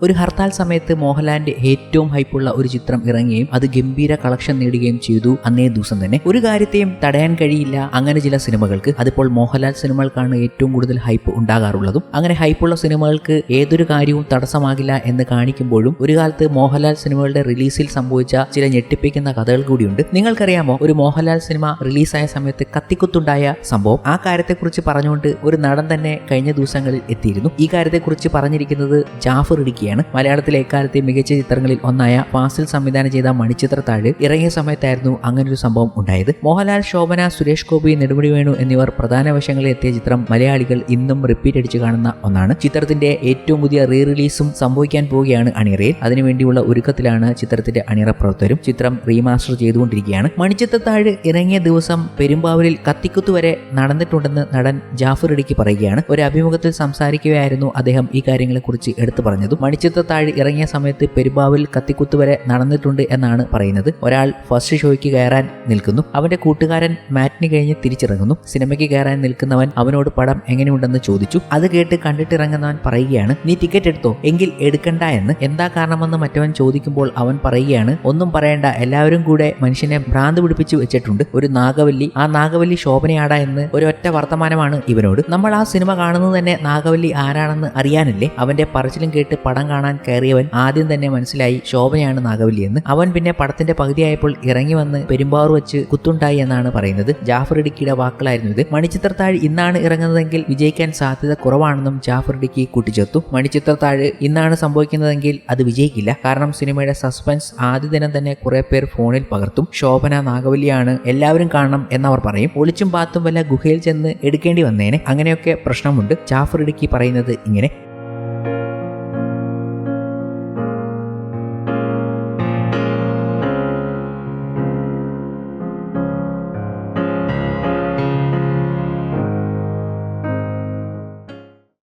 ഒരു ഹർത്താൽ സമയത്ത് മോഹൻലാലിന്റെ ഏറ്റവും ഹൈപ്പുള്ള ഒരു ചിത്രം ഇറങ്ങുകയും അത് ഗംഭീര കളക്ഷൻ നേടുകയും ചെയ്തു അന്നേ ദിവസം തന്നെ. ഒരു കാര്യത്തെയും തടയാൻ കഴിയില്ല. അങ്ങനെ ചില സിനിമകൾക്ക് അതിപ്പോൾ മോഹൻലാൽ സിനിമകൾക്കാണ് ഏറ്റവും കൂടുതൽ ഹൈപ്പ് ഉണ്ടാകാറുള്ളതും അങ്ങനെ ഹൈപ്പുള്ള സിനിമകൾക്ക് ഏതൊരു കാര്യവും തടസ്സമാകില്ല എന്ന് കാണിക്കുമ്പോഴും ഒരു കാലത്ത് മോഹൻലാൽ സിനിമകളുടെ റിലീസിൽ സംഭവിച്ച ചില ഞെട്ടിപ്പിക്കുന്ന കഥകൾ കൂടിയുണ്ട്. നിങ്ങൾക്കറിയാമോ ഒരു മോഹൻലാൽ സിനിമ റിലീസായ സമയത്ത് കത്തിക്കുത്തുണ്ടായ സംഭവം? ആ കാര്യത്തെക്കുറിച്ച് പറഞ്ഞുകൊണ്ട് ഒരു നടൻ തന്നെ കഴിഞ്ഞ ദിവസങ്ങളിൽ എത്തിയിരുന്നു. ഈ കാര്യത്തെക്കുറിച്ച് പറഞ്ഞിരിക്കുന്നത് ജാഫർ ഇടുക്കിയാണ് മലയാളത്തിലെ എക്കാലത്തെ മികച്ച ചിത്രങ്ങളിൽ ഒന്നായ ഫാസിൽ സംവിധാനം ചെയ്ത മണിച്ചിത്ര താഴ് ഇറങ്ങിയ സമയത്തായിരുന്നു അങ്ങനൊരു സംഭവം ഉണ്ടായത്. മോഹൻലാൽ ശോഭന സുരേഷ് ഗോപി നെടുമുടി വേണു എന്നിവർ പ്രധാന വശങ്ങളിൽ എത്തിയ ചിത്രം മലയാളികൾ ഇന്നും റിപ്പീറ്റ് അടിച്ചു കാണുന്ന ഒന്നാണ്. ചിത്രത്തിന്റെ ഏറ്റവും പുതിയ റീ റിലീസും സംഭവിക്കാൻ പോവുകയാണ് അണിയറയിൽ. അതിനുവേണ്ടിയുള്ള ഒരുക്കത്തിലാണ് ചിത്രത്തിന്റെ അണിയറ പ്രവർത്തകരും ചിത്രം റീമാസ്റ്റർ ചെയ്തുകൊണ്ടിരിക്കുകയാണ്. മണിച്ചിത്രത്താഴ് ഇറങ്ങിയ ദിവസം പെരുമ്പാവൂരിൽ കത്തിക്കുത്ത് വരെ നടന്നിട്ടുണ്ടെന്ന് നടൻ ജാഫർ ഇടിക്ക് പറയുകയാണ്. ഒരു അഭിമുഖത്തിൽ സംസാരിക്കുകയായിരുന്നു അദ്ദേഹം ഈ കാര്യങ്ങളെക്കുറിച്ച് എടുത്തു പറഞ്ഞതും. മണിച്ചിത്രത്താഴ് ഇറങ്ങിയ സമയത്ത് പെരുമ്പാവിൽ കത്തിക്കുത്ത് വരെ നടന്നിട്ടുണ്ട് എന്നാണ് പറയുന്നത്. ഒരാൾ ഫസ്റ്റ് ഷോയ്ക്ക് കയറാൻ നിൽക്കുന്നു. അവന്റെ കൂട്ടുകാരൻ മാറ്റിന് കഴിഞ്ഞ് തിരിച്ചിറങ്ങുന്നു. സിനിമയ്ക്ക് കയറാൻ നിൽക്കുന്നവൻ അവനോട് പടം എങ്ങനെയുണ്ടെന്ന് ചോദിച്ചു. അത് കേട്ട് കണ്ടിട്ടിറങ്ങുന്നവൻ പറയുകയാണ് നീ ടിക്കറ്റ് എടുത്തോ? എങ്കിൽ എടുക്കണ്ട എന്ന്. എന്താ കാരണമെന്ന് മറ്റവൻ ചോദിക്കുമ്പോൾ അവൻ പറയുകയാണ് ഒന്നും പറയണ്ട. എല്ലാവരും കൂടെ മനുഷ്യനെ ഭ്രാന്ത് പിടിപ്പിച്ചു വെച്ചിട്ടുണ്ട്. ഒരു നാഗവല്ലി. ആ നാഗവല്ലി ശോഭനയാടാ എന്ന് ഒരൊറ്റ വർത്തമാനമാണ് ഇവനോട്. നമ്മൾ ആ സിനിമ കാണുന്നത് തന്നെ നാഗവല്ലി ആരാണെന്ന് അറിയാനല്ലേ? അവന്റെ പറച്ചിലും കേട്ട് പടം കാണാൻ കയറിയവൻ ആദ്യം തന്നെ മനസ്സിലായി ശോഭനയാണ് നാഗവല്ലി എന്ന്. അവൻ പിന്നെ പടത്തിന്റെ പകുതിയായപ്പോൾ ഇറങ്ങി വന്ന് പെരുമ്പാറു വെച്ച് കുത്തുണ്ടായി എന്നാണ് പറയുന്നത്. ജാഫർ ഇടുക്കിയുടെ വാക്കുകളായിരുന്നു ഇത്. മണിച്ചിത്രത്താഴ് ഇന്നാണ് ഇറങ്ങുന്നതെങ്കിൽ വിജയിക്കാൻ സാധ്യത കുറവാണെന്നും ജാഫർ ഇടുക്കി കൂട്ടിച്ചേർത്തു. മണിച്ചിത്രത്താഴ് ഇന്നാണ് സംഭവിക്കുന്നതെങ്കിൽ അത് വിജയിക്കില്ല. കാരണം സിനിമയുടെ സസ്പെൻസ് ആദ്യ ദിനം തന്നെ കുറെ പേർ ഫോണിൽ പകർത്തും. ശോഭന നാഗവല്ലിയാണ് എല്ലാവരും കാണണം എന്നവർ പറയും. ഒളിച്ചും പാത്തും വല്ല ഗുഹയിൽ ചെന്ന് എടുക്കേണ്ടി വന്നേനെ. അങ്ങനെയൊക്കെ പ്രശ്നമുണ്ട്. ജാഫർ ഇടുക്കി പറയുന്നത് ഇങ്ങനെ.